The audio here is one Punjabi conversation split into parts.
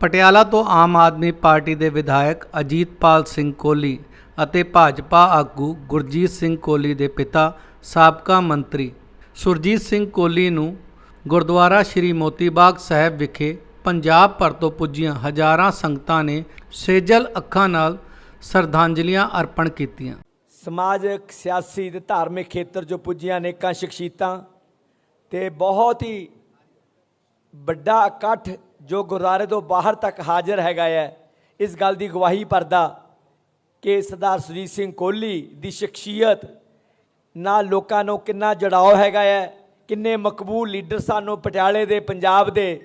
ਪਟਿਆਲਾ ਤੋਂ ਆਮ ਆਦਮੀ ਪਾਰਟੀ ਦੇ ਵਿਧਾਇਕ ਅਜੀਤਪਾਲ ਸਿੰਘ ਕੋਹਲੀ ਅਤੇ ਭਾਜਪਾ ਆਗੂ ਗੁਰਜੀਤ ਸਿੰਘ ਕੋਹਲੀ ਦੇ ਪਿਤਾ ਸਾਬਕਾ ਮੰਤਰੀ ਸੁਰਜੀਤ ਸਿੰਘ ਕੋਹਲੀ ਨੂੰ ਗੁਰਦੁਆਰਾ ਸ਼੍ਰੀ ਮੋਤੀ ਬਾਗ ਸਾਹਿਬ ਵਿਖੇ ਪੰਜਾਬ ਭਰ ਤੋਂ ਪੁੱਜੀਆਂ ਹਜ਼ਾਰਾਂ ਸੰਗਤਾਂ ਨੇ ਸੇਜਲ ਅੱਖਾਂ ਨਾਲ ਸਰਧਾਂਜਲੀਆਂ ਅਰਪਣ ਕੀਤੀਆਂ। ਸਮਾਜਿਕ ਸਿਆਸੀ ਤੇ ਧਾਰਮਿਕ ਖੇਤਰ 'ਚੋਂ ਪੁੱਜੀਆਂ ਅਨੇਕਾਂ ਸ਼ਖਸੀਅਤਾਂ ਤੇ ਬਹੁਤ ਹੀ ਵੱਡਾ ਇਕੱਠ ਜੋ ਗੁਰਦੁਆਰੇ ਤੋਂ ਬਾਹਰ ਤੱਕ ਹਾਜ਼ਰ ਹੈਗਾ ਹੈ, ਇਸ ਗੱਲ ਦੀ ਗਵਾਹੀ ਭਰਦਾ ਕਿ ਸਰਦਾਰ ਸੁਰਜੀਤ ਸਿੰਘ ਕੋਹਲੀ ਦੀ ਸ਼ਖਸੀਅਤ ਨਾਲ ਲੋਕਾਂ ਨੂੰ ਕਿੰਨਾ ਜੜਾਓ ਹੈਗਾ ਹੈ, ਕਿੰਨੇ ਮਕਬੂਲ ਲੀਡਰ ਸਾਨੂੰ ਪਟਿਆਲੇ ਦੇ, ਪੰਜਾਬ ਦੇ,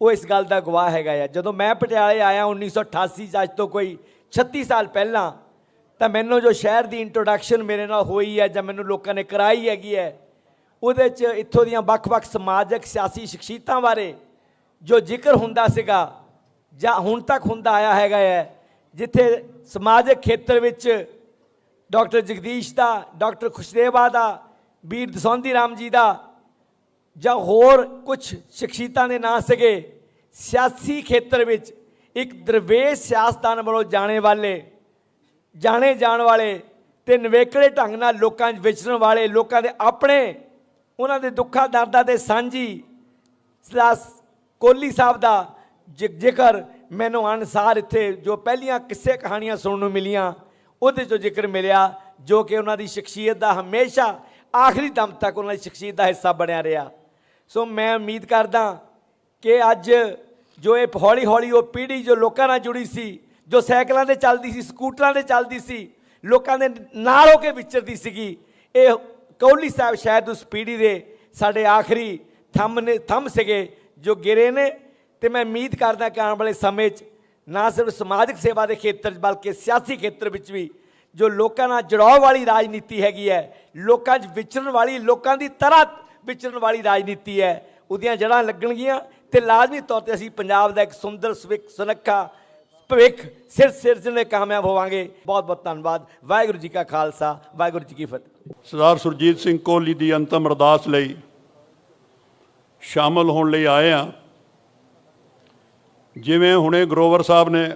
ਉਹ ਇਸ ਗੱਲ ਦਾ ਗਵਾਹ ਹੈਗਾ ਹੈ। ਜਦੋਂ ਮੈਂ ਪਟਿਆਲੇ ਆਇਆ 1988 ਚ, ਅੱਜ ਤੋਂ ਕੋਈ 36 ਸਾਲ ਪਹਿਲਾਂ, ਤਾਂ ਮੈਨੂੰ ਜੋ ਸ਼ਹਿਰ ਦੀ ਇੰਟਰੋਡਕਸ਼ਨ ਮੇਰੇ ਨਾਲ ਹੋਈ ਹੈ ਜਾਂ ਮੈਨੂੰ ਲੋਕਾਂ ਨੇ ਕਰਾਈ ਹੈਗੀ ਹੈ, ਉਹਦੇ 'ਚ ਇੱਥੋਂ ਦੀਆਂ ਵੱਖ-ਵੱਖ ਸਮਾਜਿਕ, ਸਿਆਸੀ ਸ਼ਖਸੀਅਤਾਂ ਬਾਰੇ ਜੋ ਜ਼ਿਕਰ ਹੁੰਦਾ ਸੀਗਾ, ਜਾਂ ਹੁਣ ਤੱਕ ਹੁੰਦਾ ਆਇਆ ਹੈਗਾ ਹੈ, ਜਿੱਥੇ ਸਮਾਜਿਕ ਖੇਤਰ ਵਿੱਚ ਡਾਕਟਰ ਜਗਦੀਸ਼ ਦਾ, ਡਾਕਟਰ ਖੁਸ਼ਦੇਵਾ ਦਾ, ਵੀਰ ਦਸੌਂਦੀ ਰਾਮ ਜੀ ਦਾ, ਜਾਂ ਹੋਰ ਕੁਝ ਸ਼ਖਸੀਅਤਾਂ ਦੇ ਨਾਂ ਸੀਗੇ, ਸਿਆਸੀ ਖੇਤਰ ਵਿੱਚ ਇੱਕ ਦਰਵੇਸ਼ ਸਿਆਸਤਦਾਨ ਵੱਲੋਂ ਜਾਣੇ ਵਾਲੇ, ਜਾਣੇ ਜਾਣ ਵਾਲੇ ਤੇ ਨਵੇਕਲੇ ਢੰਗ ਨਾਲ ਲੋਕਾਂ 'ਚ ਵਿਚਰਨ ਵਾਲੇ, ਲੋਕਾਂ ਦੇ ਆਪਣੇ, ਉਹਨਾਂ ਦੇ ਦੁੱਖਾਂ ਦਰਦਾਂ ਦੇ ਸਾਂਝੀ ਸਲਾਸ ਕੋਹਲੀ ਸਾਹਿਬ ਦਾ ਜ਼ਿ- ਜ਼ਿਕਰ ਮੈਨੂੰ ਅਨਸਾਰ ਇੱਥੇ ਜੋ ਪਹਿਲੀਆਂ ਕਿੱਸੇ ਕਹਾਣੀਆਂ ਸੁਣਨ ਨੂੰ ਮਿਲੀਆਂ, ਉਹਦੇ ਚੋਂ ਜ਼ਿਕਰ ਮਿਲਿਆ ਜੋ ਕਿ ਉਹਨਾਂ ਦੀ ਸ਼ਖਸੀਅਤ ਦਾ ਹਮੇਸ਼ਾ ਆਖਰੀ ਦਮ ਤੱਕ ਉਹਨਾਂ ਦੀ ਸ਼ਖਸੀਅਤ ਦਾ ਹਿੱਸਾ ਬਣਿਆ ਰਿਹਾ। ਸੋ ਮੈਂ ਉਮੀਦ ਕਰਦਾ ਕਿ ਅੱਜ ਜੋ ਇਹ ਹੌਲੀ ਹੌਲੀ ਉਹ ਪੀੜ੍ਹੀ ਜੋ ਲੋਕਾਂ ਨਾਲ ਜੁੜੀ ਸੀ, ਜੋ ਸਾਈਕਲਾਂ ਤੇ ਚੱਲਦੀ ਸੀ, ਸਕੂਟਰਾਂ ਤੇ ਚੱਲਦੀ ਸੀ, ਲੋਕਾਂ ਦੇ ਨਾਲ ਹੋ ਕੇ ਵਿਚਰਦੀ ਸੀਗੀ, ਇਹ ਕੌਲੀ ਸਾਹਿਬ ਸ਼ਾਇਦ ਉਸ ਪੀੜ੍ਹੀ ਦੇ ਸਾਡੇ ਆਖਰੀ ਥੰਮ ਨੇ, ਥੰਮ ਸੀਗੇ ਜੋ ਗਿਰੇ ਨੇ, ਤੇ ਮੈਂ ਉਮੀਦ ਕਰਦਾ ਕਿ ਆਉਣ ਵਾਲੇ ਸਮੇਂ 'ਚ ਨਾ ਸਿਰਫ ਸਮਾਜਿਕ ਸੇਵਾ ਦੇ ਖੇਤਰ 'ਚ, ਬਲਕਿ ਸਿਆਸੀ ਖੇਤਰ ਵਿੱਚ ਵੀ ਜੋ ਲੋਕਾਂ ਨਾਲ ਜੁੜਾਅ ਵਾਲੀ ਰਾਜਨੀਤੀ ਹੈਗੀ ਹੈ, ਲੋਕਾਂ 'ਚ ਵਿਚਰਨ ਵਾਲੀ, ਲੋਕਾਂ ਦੀ ਤਰ੍ਹਾਂ ਵਿਚਰਨ ਵਾਲੀ ਰਾਜਨੀਤੀ ਹੈ, ਉਹਦੀਆਂ ਜੜ੍ਹਾਂ ਲੱਗਣਗੀਆਂ ਤੇ ਲਾਜ਼ਮੀ ਤੌਰ ਤੇ ਅਸੀਂ ਪੰਜਾਬ ਦਾ ਇੱਕ ਸੁੰਦਰ, ਸਵਿਕ, ਸੁਨੱਖਾ, ਭਵਿੱਖ ਸਿਰ ਸਿਰਜਣੇ ਕਾਮਯਾਬ ਹੋਵਾਂਗੇ, ਬਹੁਤ ਬਹੁਤ ਧੰਨਵਾਦ। ਵਾਹਿਗੁਰੂ ਜੀ ਕਾ ਖਾਲਸਾ, ਵਾਹਿਗੁਰੂ ਜੀ ਕੀ ਫਤਿਹ। ਸਰਦਾਰ ਸੁਰਜੀਤ ਸਿੰਘ ਕੋਹਲੀ ਦੀ ਅੰਤਮ ਅਰਦਾਸ ਲਈ ਸ਼ਾਮਲ ਹੋਣ ਲਈ ਆਏ ਆ ਜਿਵੇਂ ਹੁਣੇ ਗਰੋਵਰ ਸਾਹਿਬ ਨੇ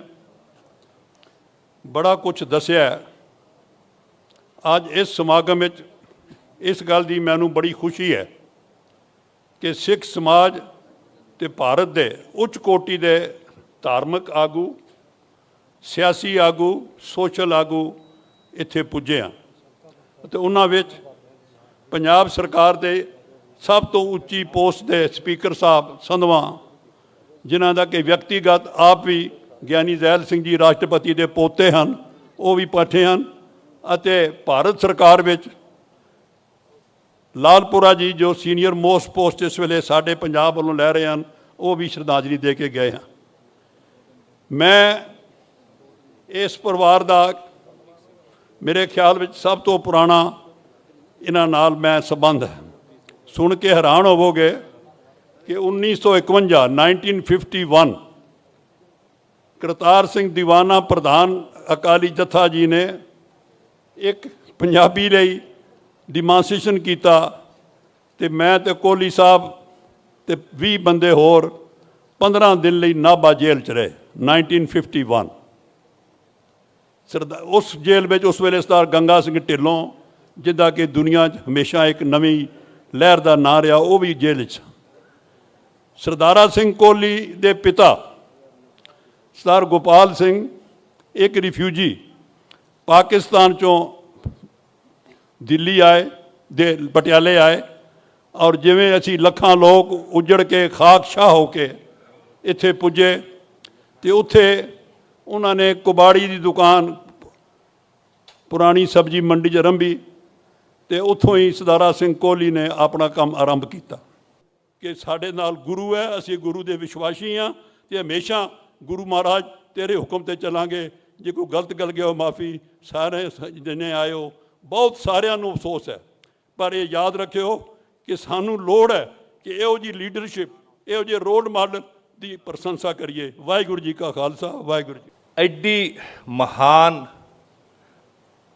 ਬੜਾ ਕੁਝ ਦੱਸਿਆ ਅੱਜ ਇਸ ਸਮਾਗਮ ਵਿੱਚ ਇਸ ਗੱਲ ਦੀ ਮੈਨੂੰ ਬੜੀ ਖੁਸ਼ੀ ਹੈ ਕਿ ਸਿੱਖ ਸਮਾਜ ਤੇ ਭਾਰਤ ਦੇ ਉੱਚ ਕੋਟੀ ਦੇ ਧਾਰਮਿਕ ਆਗੂ, ਸਿਆਸੀ ਆਗੂ, ਸੋਸ਼ਲ ਆਗੂ ਇੱਥੇ ਪੁੱਜੇ ਆ ਅਤੇ ਉਹਨਾਂ ਵਿੱਚ ਪੰਜਾਬ ਸਰਕਾਰ ਦੇ ਸਭ ਤੋਂ ਉੱਚੀ ਪੋਸਟ ਦੇ ਸਪੀਕਰ ਸਾਹਿਬ ਸੰਧਵਾ, ਜਿਨ੍ਹਾਂ ਦਾ ਕਿ ਵਿਅਕਤੀਗਤ ਆਪ ਵੀ ਗਿਆਨੀ ਜ਼ੈਲ ਸਿੰਘ ਜੀ ਰਾਸ਼ਟਰਪਤੀ ਦੇ ਪੋਤੇ ਹਨ, ਉਹ ਵੀ ਪਾਠੇ ਹਨ ਅਤੇ ਭਾਰਤ ਸਰਕਾਰ ਵਿੱਚ ਲਾਲਪੁਰਾ ਜੀ ਜੋ ਸੀਨੀਅਰ ਮੋਸਟ ਪੋਸਟ ਇਸ ਵੇਲੇ ਸਾਡੇ ਪੰਜਾਬ ਵੱਲੋਂ ਲੈ ਰਹੇ ਹਨ, ਉਹ ਵੀ ਸ਼ਰਧਾਂਜਲੀ ਦੇ ਕੇ ਗਏ ਹਨ। ਮੈਂ ਇਸ ਪਰਿਵਾਰ ਦਾ ਮੇਰੇ ਖਿਆਲ ਵਿੱਚ ਸਭ ਤੋਂ ਪੁਰਾਣਾ ਇਹਨਾਂ ਨਾਲ ਮੈਂ ਸੰਬੰਧ ਹੈ। ਸੁਣ ਕੇ ਹੈਰਾਨ ਹੋਵੋਗੇ ਕਿ 1951 1951 ਕਰਤਾਰ ਸਿੰਘ ਦੀਵਾਨਾ, ਪ੍ਰਧਾਨ ਅਕਾਲੀ ਜਥਾ ਜੀ ਨੇ ਇੱਕ ਪੰਜਾਬੀ ਲਈ ਡਿਮਾਂਸਟ੍ਰੇਸ਼ਨ ਕੀਤਾ ਤੇ ਮੈਂ ਤੇ ਕੋਹਲੀ ਸਾਹਿਬ ਤੇ 20 ਬੰਦੇ ਹੋਰ 15 ਦਿਨ ਲਈ ਨਾਭਾ ਜੇਲ੍ਹ ਚ ਰਹੇ 1951 ਸਰਦਾਰ ਉਸ ਜੇਲ੍ਹ ਵਿੱਚ ਉਸ ਵੇਲੇ ਸਰਦਾਰ ਗੰਗਾ ਸਿੰਘ ਢਿੱਲੋਂ, ਜਿੱਦਾਂ ਕਿ ਦੁਨੀਆ 'ਚ ਹਮੇਸ਼ਾ ਇੱਕ ਨਵੀਂ ਲਹਿਰ ਦਾ ਨਾਂ ਰਿਹਾ ਉਹ ਵੀ ਜੇਲ੍ਹ 'ਚ। ਸਰਦਾਰਾ ਸਿੰਘ ਕੋਹਲੀ ਦੇ ਪਿਤਾ ਸਰਦਾਰ ਗੋਪਾਲ ਸਿੰਘ, ਇੱਕ ਰਿਫਿਊਜੀ ਪਾਕਿਸਤਾਨ ਚੋਂ ਦਿੱਲੀ ਆਏ, ਦੇ ਪਟਿਆਲੇ ਆਏ ਔਰ ਜਿਵੇਂ ਅਸੀਂ ਲੱਖਾਂ ਲੋਕ ਉਜੜ ਕੇ ਖਾਕਸ਼ਾਹ ਹੋ ਕੇ ਇੱਥੇ ਪੁੱਜੇ ਤੇ ਉੱਥੇ ਉਹਨਾਂ ਨੇ ਕੁਬਾੜੀ ਦੀ ਦੁਕਾਨ ਪੁਰਾਣੀ ਸਬਜ਼ੀ ਮੰਡੀ 'ਚ ਆਰੰਭੀ ਤੇ ਉੱਥੋਂ ਹੀ ਸਰਦਾਰਾ ਸਿੰਘ ਕੋਹਲੀ ਨੇ ਆਪਣਾ ਕੰਮ ਆਰੰਭ ਕੀਤਾ। ਕਿ ਸਾਡੇ ਨਾਲ ਗੁਰੂ ਹੈ, ਅਸੀਂ ਗੁਰੂ ਦੇ ਵਿਸ਼ਵਾਸੀ ਹਾਂ ਤੇ ਹਮੇਸ਼ਾ ਗੁਰੂ ਮਹਾਰਾਜ ਤੇਰੇ ਹੁਕਮ ਤੇ ਚੱਲਾਂਗੇ। ਜੇ ਕੋਈ ਗਲਤ ਗੱਲ ਗਿਆ ਮਾਫੀ ਸਾਰੇ ਜਿੰਨੇ ਆਇਓ ਬਹੁਤ ਸਾਰਿਆਂ ਨੂੰ ਅਫਸੋਸ ਹੈ। ਪਰ ਇਹ ਯਾਦ ਰੱਖਿਓ ਕਿ ਸਾਨੂੰ ਲੋੜ ਹੈ ਕਿ ਇਹੋ ਜੀ ਲੀਡਰਸ਼ਿਪ ਇਹੋ ਜਿਹੇ ਰੋਲ ਮਾਡਲ ਦੀ ਪ੍ਰਸ਼ੰਸਾ ਕਰੀਏ। ਵਾਹਿਗੁਰੂ ਜੀ ਕਾ ਖਾਲਸਾ, ਵਾਹਿਗੁਰੂ ਜੀ ਐਡੀ ਮਹਾਨ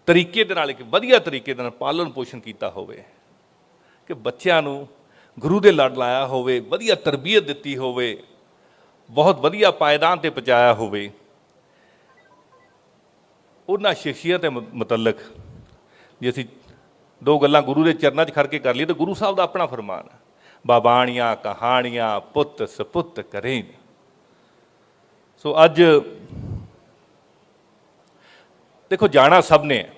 ਤਰੀਕੇ ਦੇ ਨਾਲ ਇੱਕ ਵਧੀਆ ਤਰੀਕੇ ਦੇ ਨਾਲ ਪਾਲਣ ਪੋਸ਼ਣ ਕੀਤਾ ਹੋਵੇ, ਕਿ ਬੱਚਿਆਂ ਨੂੰ ਗੁਰੂ ਦੇ ਲੜ ਲਾਇਆ ਹੋਵੇ, ਵਧੀਆ ਤਰਬੀਅਤ ਦਿੱਤੀ ਹੋਵੇ, ਬਹੁਤ ਵਧੀਆ ਪਾਇਦਾਨ ਤੇ ਪਹੁੰਚਾਇਆ ਹੋਵੇ, ਉਹਨਾਂ ਸ਼ਖਸੀਅਤ ਦੇ ਮੁਤਲਕ ਜੇ ਅਸੀਂ ਦੋ ਗੱਲਾਂ ਗੁਰੂ ਦੇ ਚਰਨਾਂ 'ਚ ਖੜ ਕੇ ਕਰ ਲਈਏ ਤਾਂ ਗੁਰੂ ਸਾਹਿਬ ਦਾ ਆਪਣਾ ਫਰਮਾਨ ਹੈ, ਬਾਬਾਣੀਆਂ, ਕਹਾਣੀਆਂ, ਪੁੱਤ ਸਪੁੱਤ ਕਰੇ ਸੋ ਅੱਜ ਦੇਖੋ ਜਾਣਾ ਸਭ ਨੇ। ਹੈ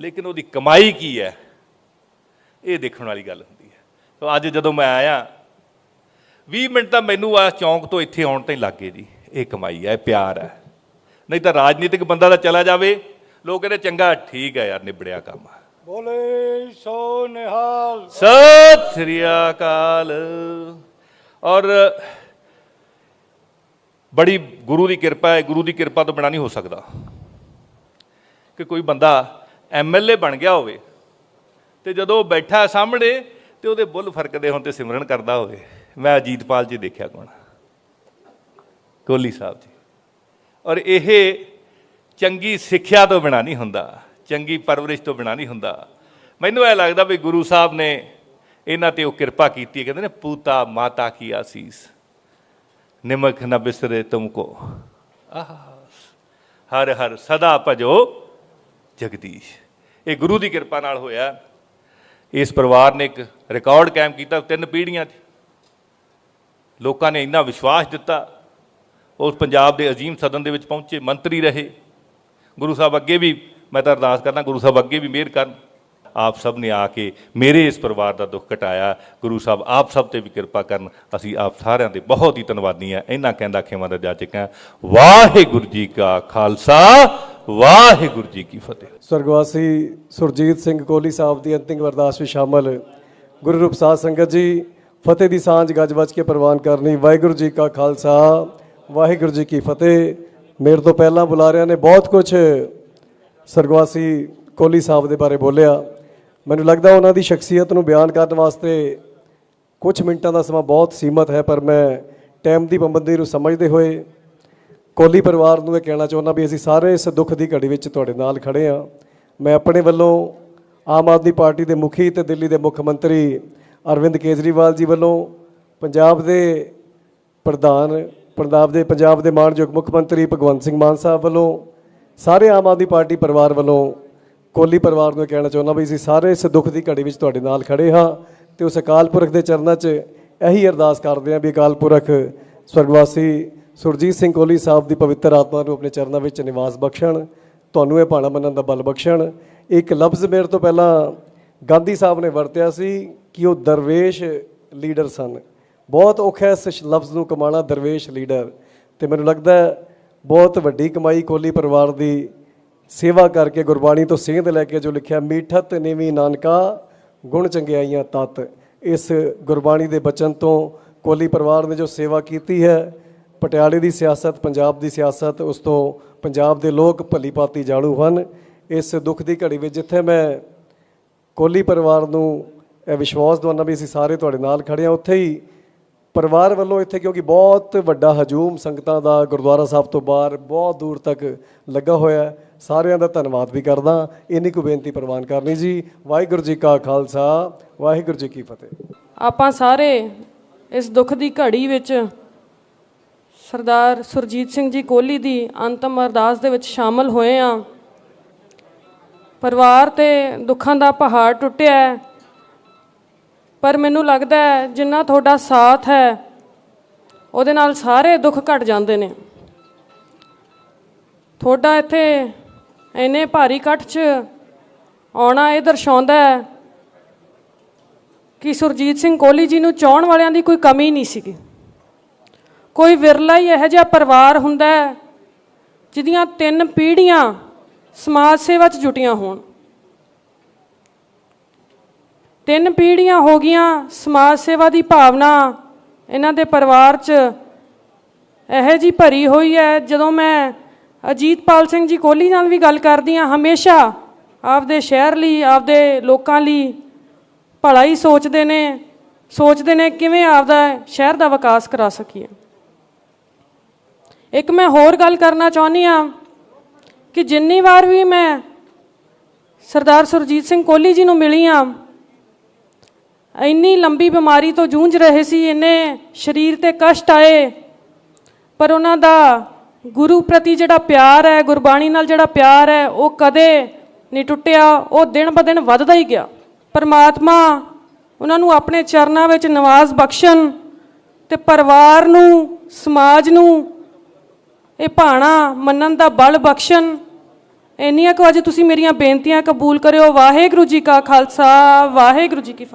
ਲੇਕਿਨ ਉਹਦੀ ਕਮਾਈ ਕੀ ਹੈ? ਇਹ ਦੇਖਣ ਵਾਲੀ ਗੱਲ ਹੁੰਦੀ ਹੈ। ਸੋ ਅੱਜ ਜਦੋਂ ਮੈਂ ਆਇਆ 20 ਮਿੰਟ ਤਾਂ ਮੈਨੂੰ ਆ ਚੌਂਕ ਤੋਂ ਇੱਥੇ ਆਉਣ ਤਾਈਂ ਲੱਗੇ ਜੀ। ਇਹ ਕਮਾਈ ਹੈ ਇਹ ਪਿਆਰ ਹੈ। ਨਹੀਂ ਤਾਂ ਰਾਜਨੀਤਿਕ ਬੰਦਾ ਦਾ ਚਲਾ ਜਾਵੇ। ਲੋਕ ਕਹਿੰਦੇ ਚੰਗਾ ਠੀਕ ਹੈ ਯਾਰ ਨਿਬੜਿਆ ਕੰਮ। ਬੋਲੇ ਸੋ ਨਿਹਾਲ। ਸਤਿ ਸ੍ਰੀ ਅਕਾਲ। ਔਰ ਬੜੀ ਗੁਰੂ ਦੀ ਕਿਰਪਾ ਹੈ। ਗੁਰੂ ਦੀ ਕਿਰਪਾ ਤੋਂ ਬਿਨਾਂ ਨਹੀਂ ਹੋ ਸਕਦਾ। ਕਿ ਕੋਈ ਬੰਦਾ ਐਮਐਲਏ ਬਣ ਗਿਆ ਹੋਵੇ ਤੇ ਜਦੋਂ ਉਹ ਬੈਠਾ ਸਾਹਮਣੇ ਤੇ ਉਹਦੇ ਬੁੱਲ ਫਰਕਦੇ ਹੋਣ ਤੇ ਸਿਮਰਨ ਕਰਦਾ ਹੋਵੇ। ਮੈਂ ਅਜੀਤਪਾਲ ਜੀ ਦੇਖਿਆ ਕੋਣ? ਕੋਹਲੀ ਸਾਹਿਬ ਜੀ। ਔਰ ਇਹ ਚੰਗੀ ਸਿੱਖਿਆ ਤੋਂ ਬਿਨਾਂ ਨਹੀਂ ਹੁੰਦਾ, ਚੰਗੀ ਪਰਵਰਿਸ਼ ਤੋਂ ਬਿਨਾਂ ਨਹੀਂ ਹੁੰਦਾ। ਮੈਨੂੰ ਇਹ ਲੱਗਦਾ ਵੀ ਗੁਰੂ ਸਾਹਿਬ ਨੇ ਇਹਨਾਂ ਤੇ ਉਹ ਕਿਰਪਾ ਕੀਤੀ ਕਹਿੰਦੇ ਨੇ, ਪੂਤਾ ਮਾਤਾ ਕੀ ਆਸੀਸ ਨਿਮਕ ਨਾ ਬਿਸਰੇ ਤੁਮਕੋ। ਆਹ, ਹਰ ਹਰ ਸਦਾ ਭਜੋ। ਜਗਦੀਸ਼। ਇਹ ਗੁਰੂ ਦੀ ਕਿਰਪਾ ਨਾਲ ਹੋਇਆ। ਇਸ ਪਰਿਵਾਰ ਨੇ ਇੱਕ ਰਿਕਾਰਡ ਕਾਇਮ ਕੀਤਾ, ਤਿੰਨ ਪੀੜ੍ਹੀਆਂ 'ਚ ਲੋਕਾਂ ਨੇ ਇੰਨਾ ਵਿਸ਼ਵਾਸ ਦਿੱਤਾ ਉਸ ਪੰਜਾਬ ਦੇ ਅਜ਼ੀਮ ਸਦਨ ਦੇ ਵਿੱਚ ਪਹੁੰਚੇ, ਮੰਤਰੀ ਰਹੇ। ਗੁਰੂ ਸਾਹਿਬ ਅੱਗੇ ਵੀ, ਮੈਂ ਤਾਂ ਅਰਦਾਸ ਕਰਦਾ, ਗੁਰੂ ਸਾਹਿਬ ਅੱਗੇ ਵੀ ਮਿਹਰ ਕਰਨ। ਆਪ ਸਭ ਨੇ ਆ ਕੇ ਮੇਰੇ ਇਸ ਪਰਿਵਾਰ ਦਾ ਦੁੱਖ ਘਟਾਇਆ। ਗੁਰੂ ਸਾਹਿਬ ਆਪ ਸਭ ਤੇ ਵੀ ਕਿਰਪਾ ਕਰਨ। ਅਸੀਂ ਆਪ ਸਾਰਿਆਂ ਦੇ ਬਹੁਤ ਹੀ ਧੰਨਵਾਦੀ ਹਾਂ। ਇਹਨਾਂ ਕਹਿੰਦਾ ਖੇਵਾਂ ਦਾ ਜਾਚਕ ਹਾਂ। ਵਾਹਿਗੁਰੂ ਜੀ ਕਾ ਖਾਲਸਾ। ਵਾਹਿਗੁਰੂ ਜੀ ਕੀ ਫਤਿਹ। ਸਰਗਵਾਸੀ ਸੁਰਜੀਤ ਸਿੰਘ ਕੋਹਲੀ ਸਾਹਿਬ ਦੀ ਅੰਤਿਮ ਅਰਦਾਸ ਵਿੱਚ ਸ਼ਾਮਲ ਗੁਰੂ ਰੂਪ ਸਾਧ ਸੰਗਤ ਜੀ, ਫਤਿਹ ਦੀ ਸਾਂਝ ਗੱਜ ਵੱਜ ਕੇ ਪ੍ਰਵਾਨ ਕਰਨੀ ਵਾਹਿਗੁਰੂ ਜੀ ਕਾ ਖਾਲਸਾ, ਵਾਹਿਗੁਰੂ ਜੀ ਕੀ ਫਤਿਹ। ਮੇਰੇ ਤੋਂ ਪਹਿਲਾਂ ਬੁਲਾਰਿਆਂ ਨੇ ਬਹੁਤ ਕੁਝ ਸਰਗਵਾਸੀ ਕੋਹਲੀ ਸਾਹਿਬ ਦੇ ਬਾਰੇ ਬੋਲਿਆ। ਮੈਨੂੰ ਲੱਗਦਾ ਉਹਨਾਂ ਦੀ ਸ਼ਖਸੀਅਤ ਨੂੰ ਬਿਆਨ ਕਰਨ ਵਾਸਤੇ ਕੁਝ ਮਿੰਟਾਂ ਦਾ ਸਮਾਂ ਬਹੁਤ ਸੀਮਤ ਹੈ, ਪਰ ਮੈਂ ਟਾਈਮ ਦੀ ਪਾਬੰਦੀ ਨੂੰ ਸਮਝਦੇ ਹੋਏ ਕੋਹਲੀ ਪਰਿਵਾਰ ਨੂੰ ਇਹ ਕਹਿਣਾ ਚਾਹੁੰਦਾ ਵੀ ਅਸੀਂ ਸਾਰੇ ਇਸ ਦੁੱਖ ਦੀ ਘੜੀ ਵਿੱਚ ਤੁਹਾਡੇ ਨਾਲ ਖੜੇ ਹਾਂ। ਮੈਂ ਆਪਣੇ ਵੱਲੋਂ ਆਮ ਆਦਮੀ ਪਾਰਟੀ ਦੇ ਮੁਖੀ ਤੇ ਦਿੱਲੀ ਦੇ ਮੁੱਖ ਮੰਤਰੀ ਅਰਵਿੰਦ ਕੇਜਰੀਵਾਲ ਜੀ ਵੱਲੋਂ ਪੰਜਾਬ ਦੇ ਪ੍ਰਧਾਨ, ਪੰਜਾਬ ਦੇ ਪੰਜਾਬ ਦੇ ਮਾਨਯੋਗ ਮੁੱਖ ਮੰਤਰੀ ਭਗਵੰਤ ਸਿੰਘ ਮਾਨ ਸਾਹਿਬ ਵੱਲੋਂ, ਸਾਰੇ ਆਮ ਆਦਮੀ ਪਾਰਟੀ ਪਰਿਵਾਰ ਵੱਲੋਂ ਕੋਹਲੀ ਪਰਿਵਾਰ ਨੂੰ ਇਹ ਕਹਿਣਾ ਚਾਹੁੰਦਾ ਵੀ ਅਸੀਂ ਸਾਰੇ ਇਸ ਦੁੱਖ ਦੀ ਘੜੀ ਵਿੱਚ ਤੁਹਾਡੇ ਨਾਲ ਖੜੇ ਹਾਂ ਤੇ ਉਸ ਅਕਾਲ ਪੁਰਖ ਦੇ ਚਰਨਾਂ 'ਚ ਇਹੀ ਅਰਦਾਸ ਕਰਦੇ ਹਾਂ ਵੀ ਅਕਾਲ ਪੁਰਖ, ਸਵਰਗਵਾਸੀ ਸੁਰਜੀਤ ਸਿੰਘ ਕੋਹਲੀ ਸਾਹਿਬ ਦੀ ਪਵਿੱਤਰ ਆਤਮਾ ਨੂੰ ਆਪਣੇ ਚਰਨਾਂ ਵਿੱਚ ਨਿਵਾਸ ਬਖਸ਼ਣ, ਤੁਹਾਨੂੰ ਇਹ ਭਾਣਾ ਮੰਨਣ ਦਾ ਬਲ ਬਖਸ਼ਣ। ਇੱਕ ਲਫ਼ਜ਼ ਮੇਰੇ ਤੋਂ ਪਹਿਲਾਂ ਗਾਂਧੀ ਸਾਹਿਬ ਨੇ ਵਰਤਿਆ ਸੀ ਕਿ ਉਹ ਦਰਵੇਸ਼ ਲੀਡਰ ਸਨ। ਬਹੁਤ ਔਖਾ ਇਸ ਲਫ਼ਜ਼ ਨੂੰ ਕਮਾਣਾ ਦਰਵੇਸ਼ ਲੀਡਰ। ਤੇ ਮੈਨੂੰ ਲੱਗਦਾ ਬਹੁਤ ਵੱਡੀ ਕਮਾਈ ਕੋਹਲੀ ਪਰਿਵਾਰ ਦੀ ਸੇਵਾ ਕਰਕੇ ਗੁਰਬਾਣੀ ਤੋਂ ਸੇਧ ਲੈ ਕੇ ਜੋ ਲਿਖਿਆ, ਮੀਠਤ ਨੀਵੀਂ ਨਾਨਕਾ, ਗੁਣ ਚੰਗਿਆਈਆਂ ਤਤ। ਇਸ ਗੁਰਬਾਣੀ ਦੇ ਬਚਨ ਤੋਂ ਕੋਹਲੀ ਪਰਿਵਾਰ ਨੇ ਜੋ ਸੇਵਾ ਕੀਤੀ ਹੈ ਪਟਿਆਲੇ ਦੀ ਸਿਆਸਤ, ਪੰਜਾਬ ਦੀ ਸਿਆਸਤ, ਉਸ ਤੋਂ ਪੰਜਾਬ ਦੇ ਲੋਕ ਭਲੀ ਪਾਤੀ ਜਾਣੂ ਹਨ। ਇਸ ਦੁੱਖ ਦੀ ਘੜੀ ਵਿੱਚ ਜਿੱਥੇ ਮੈਂ ਕੋਹਲੀ ਪਰਿਵਾਰ ਨੂੰ ਇਹ ਵਿਸ਼ਵਾਸ ਦਵਾਨਾ ਵੀ ਅਸੀਂ ਸਾਰੇ ਤੁਹਾਡੇ ਨਾਲ ਖੜੇ ਹਾਂ। ਉੱਥੇ ਹੀ ਪਰਿਵਾਰ ਵੱਲੋਂ ਇੱਥੇ ਕਿਉਂਕਿ ਬਹੁਤ ਵੱਡਾ ਹਜੂਮ ਸੰਗਤਾਂ ਦਾ ਗੁਰਦੁਆਰਾ ਸਾਹਿਬ ਤੋਂ ਬਾਹਰ ਬਹੁਤ ਦੂਰ ਤੱਕ ਲੱਗਾ ਹੋਇਆ ਸਾਰਿਆਂ ਦਾ ਧੰਨਵਾਦ ਵੀ ਕਰਦਾ। ਇੰਨੀ ਕੁ ਬੇਨਤੀ ਪ੍ਰਵਾਨ ਕਰਨੀ ਜੀ। ਵਾਹਿਗੁਰੂ ਜੀ ਕਾ ਖਾਲਸਾ। ਵਾਹਿਗੁਰੂ ਜੀ ਕੀ ਫਤਿਹ। ਆਪਾਂ ਸਾਰੇ ਇਸ ਦੁੱਖ ਦੀ ਘੜੀ ਵਿੱਚ ਸਰਦਾਰ ਸੁਰਜੀਤ ਸਿੰਘ ਜੀ ਕੋਹਲੀ ਦੀ ਅੰਤਮ ਅਰਦਾਸ ਦੇ ਵਿੱਚ ਸ਼ਾਮਲ ਹੋਏ ਆ ਪਰਿਵਾਰ ਤੇ ਦੁੱਖਾਂ ਦਾ ਪਹਾੜ ਟੁੱਟਿਆ ਹੈ। ਪਰ ਮੈਨੂੰ ਲੱਗਦਾ ਹੈ ਜਿੰਨਾ ਤੁਹਾਡਾ ਸਾਥ ਹੈ, ਉਹਦੇ ਨਾਲ ਸਾਰੇ ਦੁੱਖ ਘਟ ਜਾਂਦੇ ਨੇ। ਤੁਹਾਡਾ ਇੱਥੇ ਇੰਨੇ ਭਾਰੀ ਇਕੱਠ 'ਚ ਆਉਣਾ ਇਹ ਦਰਸਾਉਂਦਾ ਹੈ ਕਿ ਸੁਰਜੀਤ ਸਿੰਘ ਕੋਹਲੀ ਜੀ ਨੂੰ ਚਾਹਣ ਵਾਲਿਆਂ ਦੀ ਕੋਈ ਕਮੀ ਨਹੀਂ ਸੀਗੀ। ਕੋਈ ਵਿਰਲਾ ਹੀ ਇਹੋ ਜਿਹਾ ਪਰਿਵਾਰ ਹੁੰਦਾ ਹੈ ਜਿਹਦੀਆਂ ਤਿੰਨ ਪੀੜ੍ਹੀਆਂ ਸਮਾਜ ਸੇਵਾ 'ਚ ਜੁਟੀਆਂ ਹੋਣ। ਤਿੰਨ ਪੀੜ੍ਹੀਆਂ ਹੋ ਗਈਆਂ ਸਮਾਜ ਸੇਵਾ ਦੀ ਭਾਵਨਾ ਇਹਨਾਂ ਦੇ ਪਰਿਵਾਰ 'ਚ ਇਹੋ ਜੀ ਭਰੀ ਹੋਈ ਹੈ। ਜਦੋਂ ਮੈਂ ਅਜੀਤਪਾਲ ਸਿੰਘ ਜੀ ਕੋਹਲੀ ਨਾਲ ਵੀ ਗੱਲ ਕਰਦੀ ਹਾਂ, ਹਮੇਸ਼ਾ ਆਪਦੇ ਸ਼ਹਿਰ ਲਈ, ਆਪਦੇ ਲੋਕਾਂ ਲਈ ਭਲਾ ਹੀ ਸੋਚਦੇ ਨੇ ਸੋਚਦੇ ਨੇ ਕਿਵੇਂ ਆਪਦਾ ਸ਼ਹਿਰ ਦਾ ਵਿਕਾਸ ਕਰਾ ਸਕੀਏ। ਇੱਕ ਮੈਂ ਹੋਰ ਗੱਲ ਕਰਨਾ ਚਾਹੁੰਦੀ ਆ ਕਿ ਜਿੰਨੀ ਵਾਰ ਵੀ ਮੈਂ ਸਰਦਾਰ ਸੁਰਜੀਤ ਸਿੰਘ ਕੋਹਲੀ ਜੀ ਨੂੰ ਮਿਲੀ ਆ ਇੰਨੀ ਲੰਬੀ ਬਿਮਾਰੀ ਤੋਂ ਜੂਝ ਰਹੇ ਸੀ, ਇੰਨੇ ਸਰੀਰ ਤੇ ਕਸ਼ਟ ਆਏ, ਪਰ ਉਹਨਾਂ ਦਾ ਗੁਰੂ ਪ੍ਰਤੀ ਜਿਹੜਾ ਪਿਆਰ ਹੈ, ਗੁਰਬਾਣੀ ਨਾਲ ਜਿਹੜਾ ਪਿਆਰ ਹੈ, ਉਹ ਕਦੇ ਨਹੀਂ ਟੁੱਟਿਆ, ਉਹ ਦਿਨ ਬ ਦਿਨ ਵੱਧਦਾ ਹੀ ਗਿਆ। ਪਰਮਾਤਮਾ ਉਹਨਾਂ ਨੂੰ ਆਪਣੇ ਚਰਨਾਂ ਵਿੱਚ ਨਿਵਾਸ ਬਖਸ਼ਣ ਤੇ ਪਰਿਵਾਰ ਨੂੰ, ਸਮਾਜ ਨੂੰ ਇਹ ਭਾਣਾ ਮੰਨਣ ਦਾ ਬਲ ਬਖਸ਼ਣ। ਇੰਨੀਆਂ ਕੁ ਅੱਜ ਤੁਸੀਂ ਮੇਰੀਆਂ ਬੇਨਤੀਆਂ ਕਬੂਲ ਕਰਿਓ। ਵਾਹਿਗੁਰੂ ਜੀ ਕਾ ਖਾਲਸਾ, ਵਾਹਿਗੁਰੂ ਜੀ ਕੀ ਫਤਿਹ।